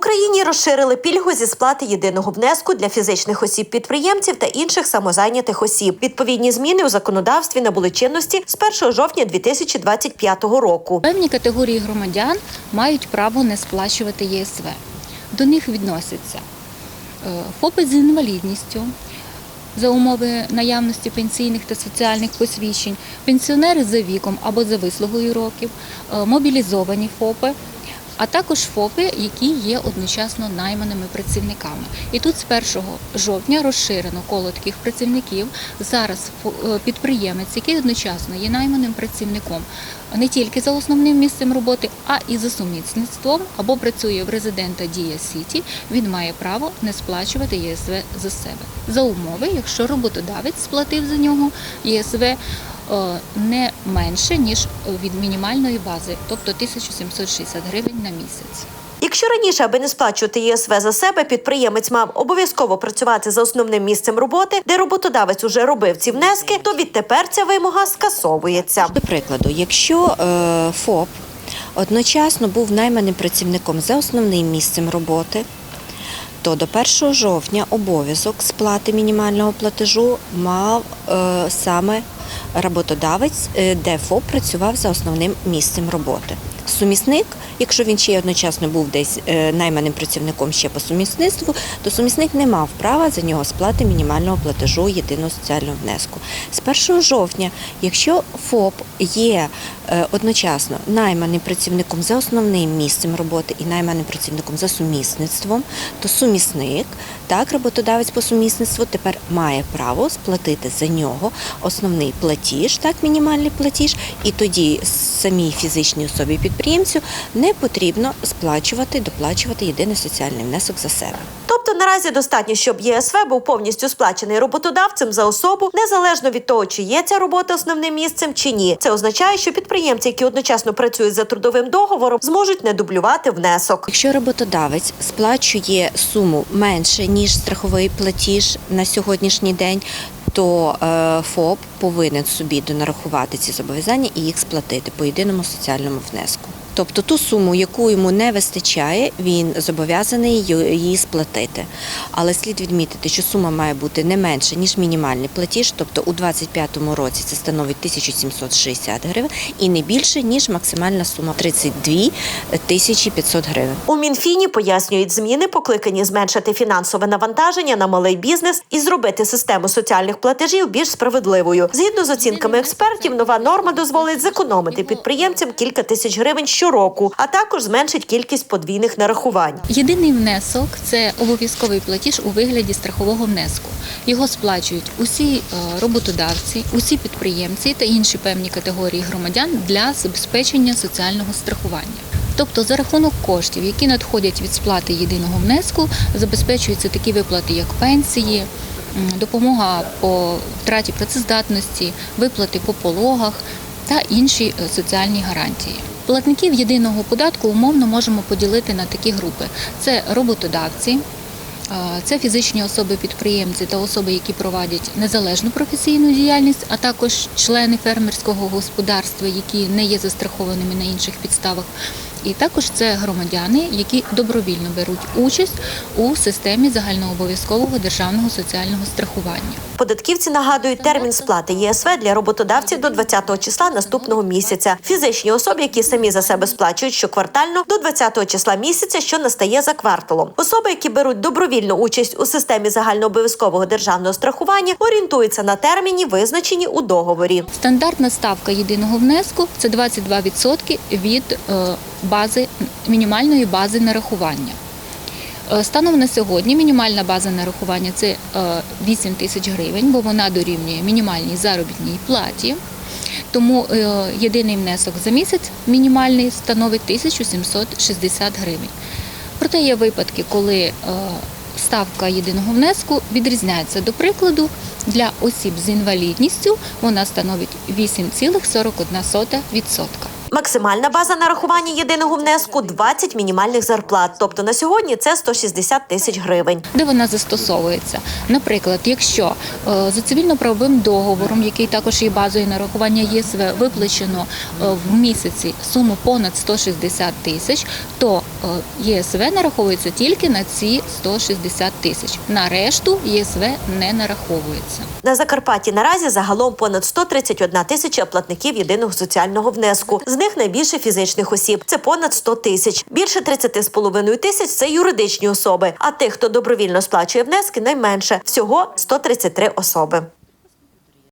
Україні розширили пільгу зі сплати єдиного внеску для фізичних осіб-підприємців та інших самозайнятих осіб. Відповідні зміни у законодавстві набули чинності з 1 жовтня 2025 року. Певні категорії громадян мають право не сплачувати ЄСВ. До них відносяться е, ФОПи з інвалідністю за умови наявності пенсійних та соціальних посвідчень, пенсіонери за віком або за вислугою років, е, мобілізовані ФОПи. А також ФОПи, які є одночасно найманими працівниками. І тут з 1 жовтня розширено коло таких працівників. Зараз е, підприємець, який одночасно є найманим працівником не тільки за основним місцем роботи, а і за сумісництвом або працює в резидента Дія Сіті, він має право не сплачувати ЄСВ за себе за умови, якщо роботодавець сплатив за нього ЄСВ е, не менше ніж від мінімальної бази, тобто 1760 гривень на місяць. Якщо раніше, аби не сплачувати ЄСВ за себе, підприємець мав обов'язково працювати за основним місцем роботи, де роботодавець уже робив ці внески, то відтепер ця вимога скасовується. До прикладу, якщо е, ФОП одночасно був найманим працівником за основним місцем роботи, то до 1 жовтня обов'язок сплати мінімального платежу мав е, саме роботодавець, е, де ФОП працював за основним місцем роботи. Сумісник, якщо він ще одночасно був десь е, найманим працівником ще по сумісництву, то сумісник не мав права за нього сплати мінімального платежу єдиного соціального внеску. З 1 жовтня, якщо ФОП є е, одночасно найманим працівником за основним місцем роботи і найманим працівником за сумісництвом, то сумісник, так, роботодавець по сумісництву тепер має право сплатити за нього основний платіж, так, мінімальний платіж, і тоді самій фізичній особі підприємцю не потрібно сплачувати, доплачувати єдиний соціальний внесок за себе. Наразі достатньо, щоб ЄСВ був повністю сплачений роботодавцем за особу, незалежно від того, чи є ця робота основним місцем чи ні. Це означає, що підприємці, які одночасно працюють за трудовим договором, зможуть не дублювати внесок. Якщо роботодавець сплачує суму менше ніж страховий платіж на сьогоднішній день, то е, ФОП повинен собі донарахувати ці зобов'язання і їх сплатити по єдиному соціальному внеску. Тобто ту суму, яку йому не вистачає, він зобов'язаний її сплатити. Але слід відмітити, що сума має бути не менше, ніж мінімальний платіж, тобто у 2025 році це становить 1760 гривень, і не більше, ніж максимальна сума 32 тисячі 500 гривень. У Мінфіні пояснюють зміни, покликані зменшити фінансове навантаження на малий бізнес і зробити систему соціальних платежів більш справедливою. Згідно з оцінками експертів, нова норма дозволить зекономити підприємцям кілька тисяч гривень щороку, а також зменшить кількість подвійних нарахувань. Єдиний внесок це обов'язковий платіж у вигляді страхового внеску. Його сплачують усі е, роботодавці, усі підприємці та інші певні категорії громадян для забезпечення соціального страхування. Тобто за рахунок коштів, які надходять від сплати єдиного внеску, забезпечуються такі виплати, як пенсії, допомога по втраті працездатності, виплати по пологах та інші е, соціальні гарантії. Платників єдиного податку умовно можемо поділити на такі групи: це роботодавці, це фізичні особи-підприємці та особи, які проводять незалежну професійну діяльність, а також члени фермерського господарства, які не є застрахованими на інших підставах. І також це громадяни, які добровільно беруть участь у системі загальнообов'язкового державного соціального страхування. Податківці нагадують термін сплати ЄСВ для роботодавців до 20 числа наступного місяця. Фізичні особи, які самі за себе сплачують щоквартально до 20 числа місяця, що настає за кварталом. Особи, які беруть добровільну участь у системі загальнообов'язкового державного страхування, орієнтуються на терміні, визначені у договорі. Стандартна ставка єдиного внеску це 22% від е, бази мінімальної бази нарахування. Е, Станом на сьогодні мінімальна база нарахування це е, 8 тисяч гривень, бо вона дорівнює мінімальній заробітній платі. Тому е, єдиний внесок за місяць мінімальний становить 1760 гривень. Проте є випадки, коли е, ставка єдиного внеску відрізняється. До прикладу, для осіб з інвалідністю вона становить 8,41%. Максимальна база нарахування єдиного внеску 20 мінімальних зарплат. Тобто на сьогодні це 160 тисяч гривень. де вона застосовується. Наприклад, якщо е, за цивільно-правовим договором, який також є базою нарахування ЄСВ, виплачено е, в місяці суму понад 160 тисяч, то е, ЄСВ нараховується тільки на ці 160 тисяч. На решту ЄСВ не нараховується. На Закарпатті наразі загалом понад 131 тисяча платників єдиного соціального внеску. З них найбільше фізичних осіб це понад 100 тисяч. Більше 30,5 тисяч це юридичні особи. А тих, хто добровільно сплачує внески, найменше всього 133 особи.